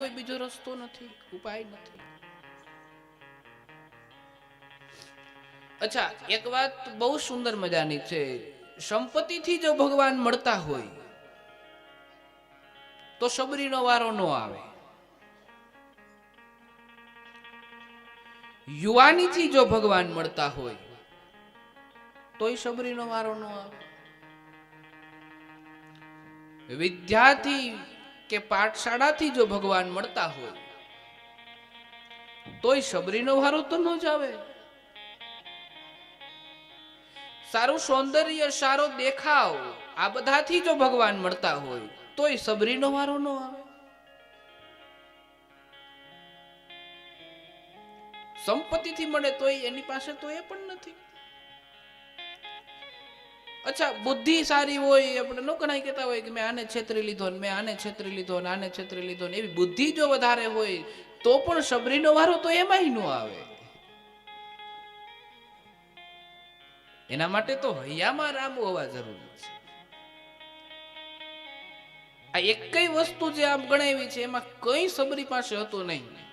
કોઈ બીજો રસ્તો નથી, ઉપાય નથી. અચ્છા, એક વાત બહુ સુંદર મજાની છે. સંપત્તિથી જો ભગવાન મળતા હોય, તો સબરીનો વારો ન આવે. યુવાનીથી જો ભગવાન મળતા હોય, તોય સબરીનો વારો ન આવે. વિદ્યાથી કે પાઠશાળાથી જો ભગવાન મળતા હોય, તોય સબરીનો વારો તો ન જ આવે. સારું સૌંદર્ય, સારો દેખાવ, આ બધાથી જો ભગવાન મળતા હોય, તોય સબરીનો વારો ન આવે. સંપત્તિથી મળે તોય એની પાસે તો એ પણ નથી. અચ્છા, બુદ્ધિ સારી હોય, આપણે ઘણા કહેતા હોય કે મેં આને છેતરી લીધો ને, મેં આને છેતરી લીધો ને, આને છેતરી લીધો ને, એવી બુદ્ધિ જો વધારે હોય, તો પણ સબરીનો વારો તો એમાંય ન આવે. એના માટે તો હૈયામાં રામ હોવા જરૂરી છે. આ એક વસ્તુ જે આમ ગણાવી છે, એમાં કઈ સબરી પાસે હતું નહીં.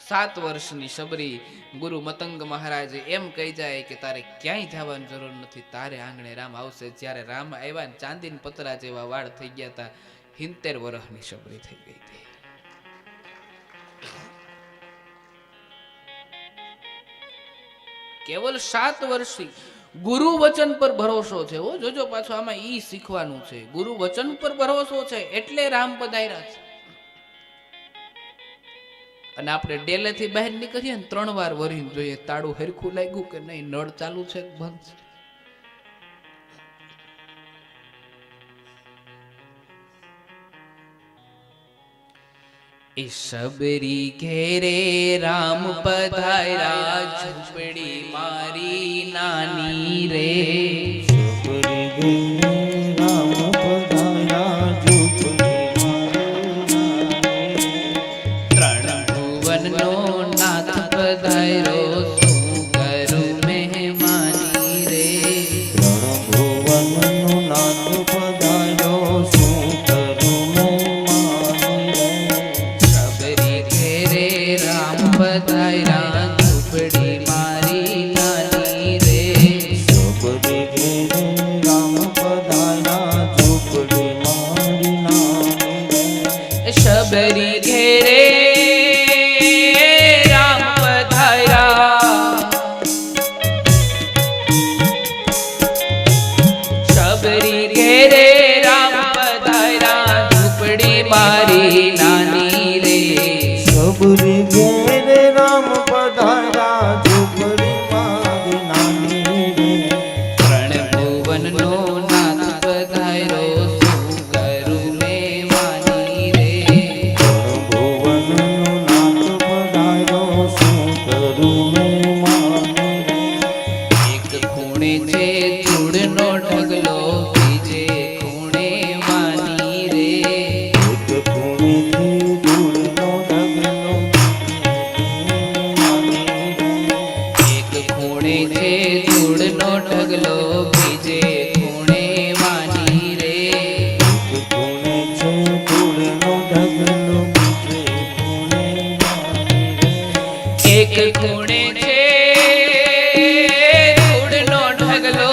સાત વર્ષની સબરી ગુરુ મતંગ મહારાજે એમ કહી જાય કે તારે ક્યાંય જવાની જરૂર નથી, તારે આંગણે રામ આવશે. જ્યારે રામ આવ્યા ને ચાંદીન પતરા જેવા વાળ થઈ ગયા હતા હિંતેર વર્ષની સબરી થઈ ગઈ હતી. કેવલ સાત વર્ષથી ગુરુ વચન પર ભરોસો છે હો. જોજો પાછો આમાં ઈ શીખવાનું છે. ગુરુ વચન પર ભરોસો છે એટલે રામ પધાર્યા છે. અને આપણે ડેલેથી બહાર નીકળીએ ને ત્રણ વાર વરીને જોઈએ, તાળું હરખું લાગ્યું કે નહીં? નળ ચાલુ છે કે બંધ છે? એ સબરી ઘેરે રામ પધાર્યા, ઝૂંપડી મારી નાની રે. શબરી ઘેરે રામ પધાર્યા શબરી ઘેરે રામ પધાર્યા ઝૂંપડી મારી નાની રે. સબરી ઘેરે રામ ઢગલો બીજે ખૂણે માની રે. એક ખૂણે છે ધૂળનો ઢગલો.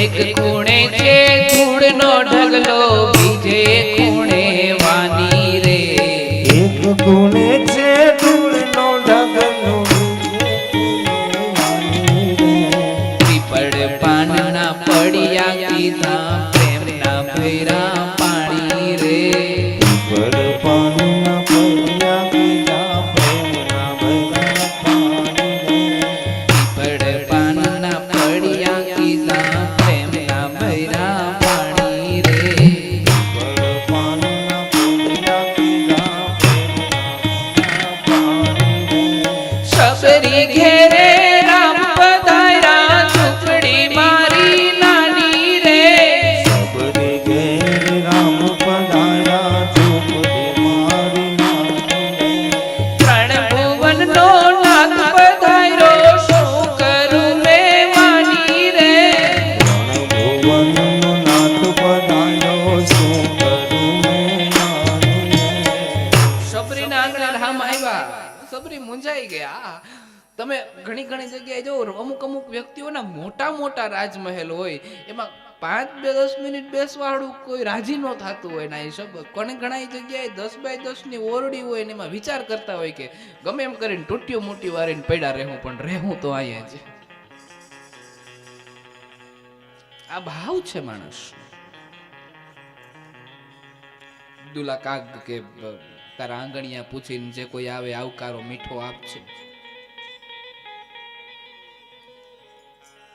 એક ખૂણે છે ધૂળનો ઢગલો બીજે ખૂણે વાની રે. એક ખૂણે शरी घेरे મુંજાઈ ગયા. તમે ઘણી ઘણી જગ્યાએ જો અમુક અમુક વ્યક્તિઓના મોટા મોટા રાજમહેલ હોય, એમાં પાંચ બે દસ મિનિટ બેસવાળું કોઈ રાજી ન થતું હોય ના એ સબ કોને ઘણા જગ્યાએ દસ બાય દસની ઓરડી હોય ને એમાં વિચાર કરતા હોય કે ગમે એમ કરીને ટૂટીઓ મોટી વારીને પડ્યા રહેવું, પણ રહેવું તો અહીંયા જ. આ ભાવ છે માણસ. દુલા કાગ કે તારા આંગણિયા પૂછીને જે કોઈ આવે આવકારો, મીઠો આપશે.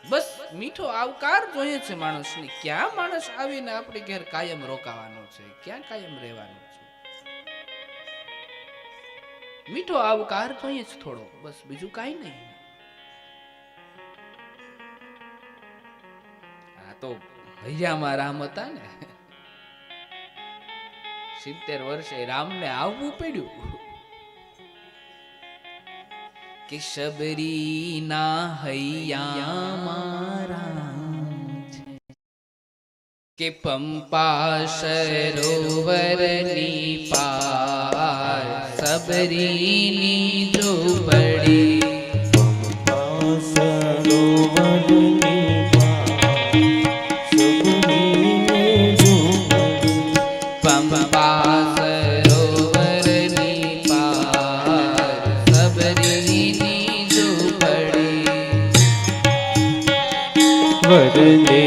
બસ મીઠો આવકાર જોઈએ છે માણસને. ક્યાં માણસ આવીને આપણે ઘેર કાયમ રોકાવાનો છે? ક્યાં કાયમ રહેવાનું છે? મીઠો આવકાર જોઈએ છે થોડો. બસ બીજું કાંઈ નહીં. આ તો ભૈયામાં રામ હતા ને. સિત્તેર વર્ષે રામને આવવું પડ્યું કે શબરી ના હૈયા મારા કે પંપા સરોવરની પાર સબરીની ઝૂંપડી ઝૂંપડી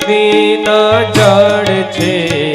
તુલસીના જળ છે.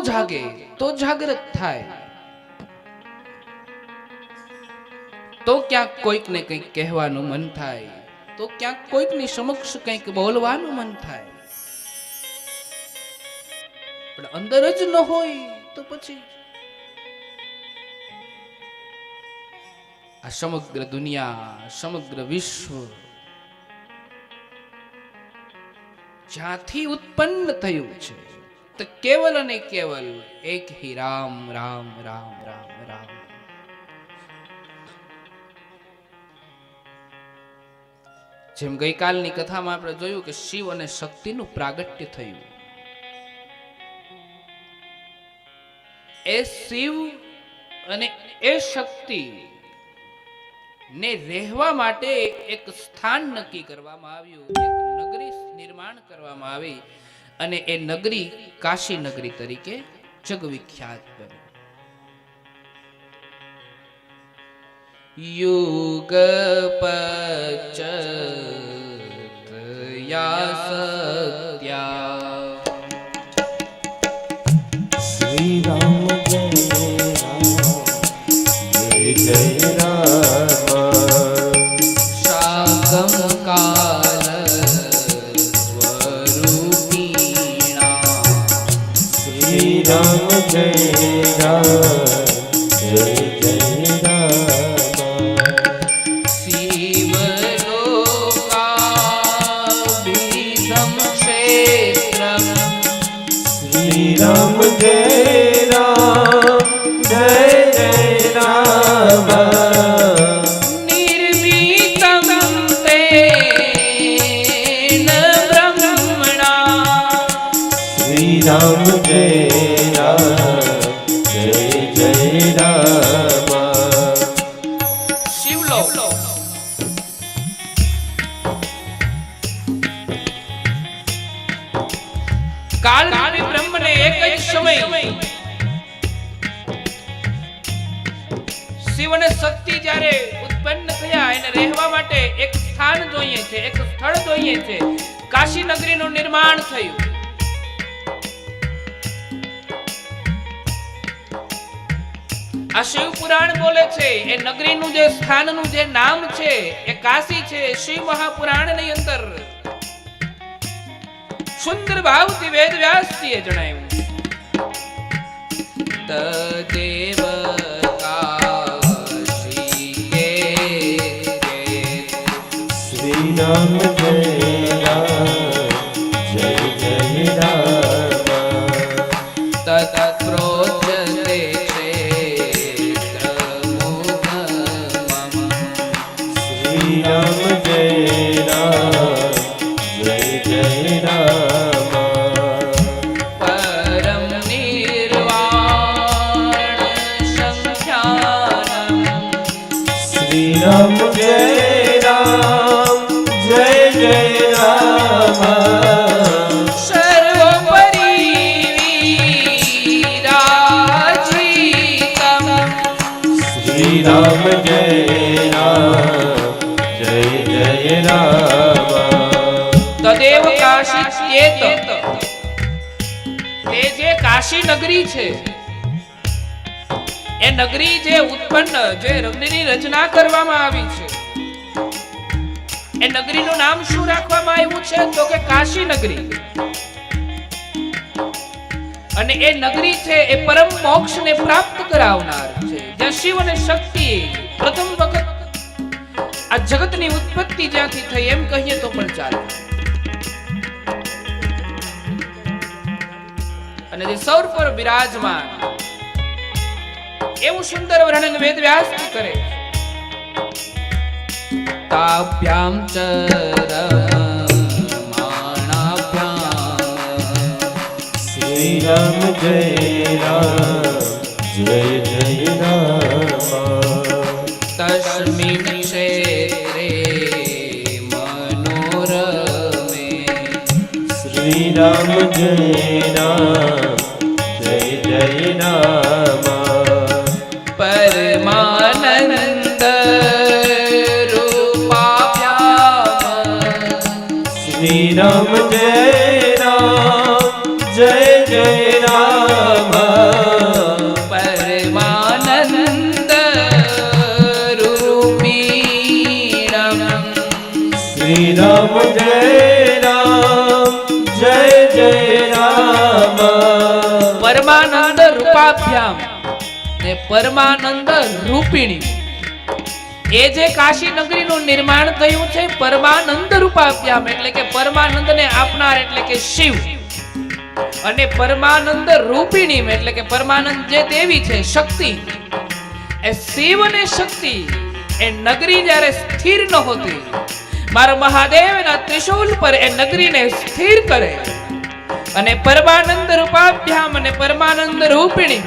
જાગે, તો જાગૃત થાય. તો ક્યાંક કોઈકને કંઈક કહેવાનું મન થાય, તો ક્યાંક કોઈકની સમક્ષ કંઈક બોલવાનું મન થાય. પણ અંદર જ ન હોય, તો પછી? આ સમગ્ર દુનિયા, સમગ્ર વિશ્વ જ્યાંથી ઉત્પન્ન થયું છે કેવલ અને કેવલ એક હી રામ રામ રામ રામ રામ. જેમ ગઈકાલની કથામાં આપણે જોયું કે શિવ અને શક્તિનું પ્રાગટ્ય થયું. એ શિવ અને એ શક્તિ ને રહેવા માટે એક સ્થાન નક્કી કરવામાં આવ્યું, એક નગરી નિર્માણ કરવામાં આવી. અને એ નગરી કાશી નગરી તરીકે જગવિખ્યાત બની. યુગ પચત Ram Jai Ram Jai Jai Ram Ram जय राम जय जय राम शिव लो काल काल સમય. શિવ શક્તિ જ્યારે ઉત્પન્ન થયા, એને રહેવા માટે એક સ્થાન જોઈએ છે, એક સ્થળ જોઈએ છે. કાશી નગરીનું નિર્માણ થયું. આ શિવ પુરાણ બોલે છે, એ નગરીનું જે સ્થાનનું જે નામ છે, એ કાશી છે શિવ મહાપુરાણની અંદર. સુંદર ભાવથી વેદ વ્યાસજીએ જણાવ્યું. શ્રી તે જે કાશી નગરી છે, એ નગરી જે ઉત્પન્ન, જે નગરીની રચના કરવામાં આવી છે, એ નગરીનું નામ શું રાખવામાં આવ્યું છે? તો કે કાશી નગરી. અને એ નગરી છે, એ પરમ મોક્ષને પ્રાપ્ત કરાવનાર છે. જ્યાં શિવ અને શક્તિ, પ્રથમ વખત આ જગતની ઉત્પત્તિ જ્યાંથી થઈ એમ કહીએ તો પણ ચાલે. અને જે સૌર પર બિરાજમાન, એવું સુંદર વર્ણન વેદ વ્યાસ કરે તાભ્યામ ચ રમાણાભ્યામ શ્રી રામ જય રામ, જય રામ જય રામ જય જય રામ. પરમાનંદ રૂપા શ્રી રામ જય પરમાનંદ રૂપાભ્યામ ને પરમાનંદ રૂપિણી. એ જે કાશી નગરીનું નિર્માણ થયું છે, પરમાનંદ રૂપાભ્યામ, એટલે કે પરમાનંદને આપનાર એટલે કે શિવ. અને પરમાનંદ રૂપિણી એટલે કે પરમાનંદ જે દેવી છે, શક્તિ. એ શિવ અને શક્તિ એ નગરી જ્યારે સ્થિર ન હોતી મારા મહાદેવના ત્રિશૂલ પર એ નગરીને સ્થિર કરે. અને પરમાનંદ રૂપાભ્યામ અને પરમાનંદ રૂપિણી.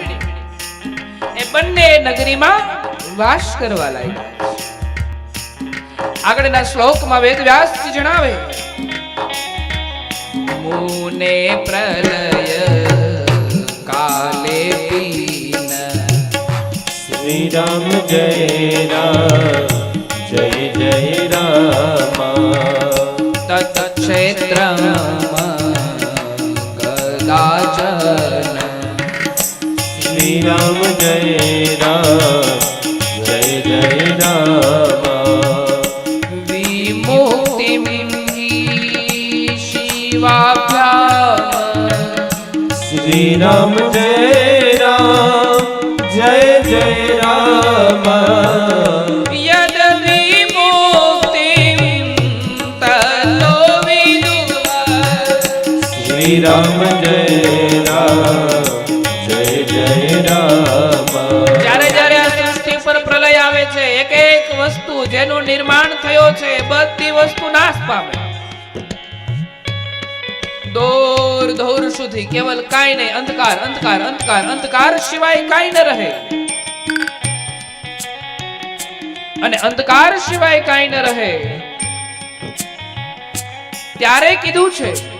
એ બંને નગરીમાં વાસ કરવા લાગ્યા આગળના શ્લોકમાં વેદ વ્યાસજી જણાવે મુને પ્રલય કાલે પીન. શ્રી રામ જય રામ જય જય રામ. તત્ક્ષેત્રમ કદાચન શ્રી રામ જય રામ જય જય રામ વિમુક્તિ શિવાભ્યામ શ્રી રામ જય રામ જય જય રામ શ્રી રામ કેવલ કાંઈ નહીં, અંધકાર અંધકાર અંધકાર અંધકાર સિવાય કાંઈ ન રહે. અને અંધકાર સિવાય કાંઈ ન રહે. ત્યારે કીધું છે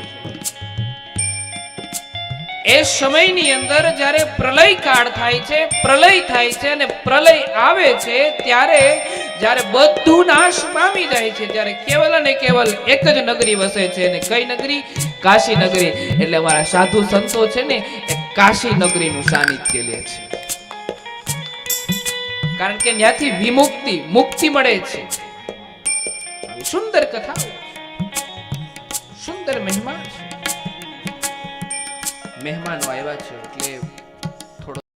એ સમયની અંદર જ્યારે પ્રલય કાળ થાય છે, પ્રલય થાય છે અને પ્રલય આવે છે, ત્યારે જ્યારે બધું નાશ પામી જાય છે, ત્યારે કેવલ અને કેવલ એક જ નગરી વસે છે અને કઈ નગરી? કાશી નગરી. એટલે અમારા સાધુ સંતો છે ને, એ કાશી નગરીનું સાનિધ્ય લે છે. કારણ કે ત્યાંથી વિમુક્તિ, મુક્તિ મળે છે. સુંદર કથા. સુંદર મહેમાન મહેમાનો આવ્યા છે એટલે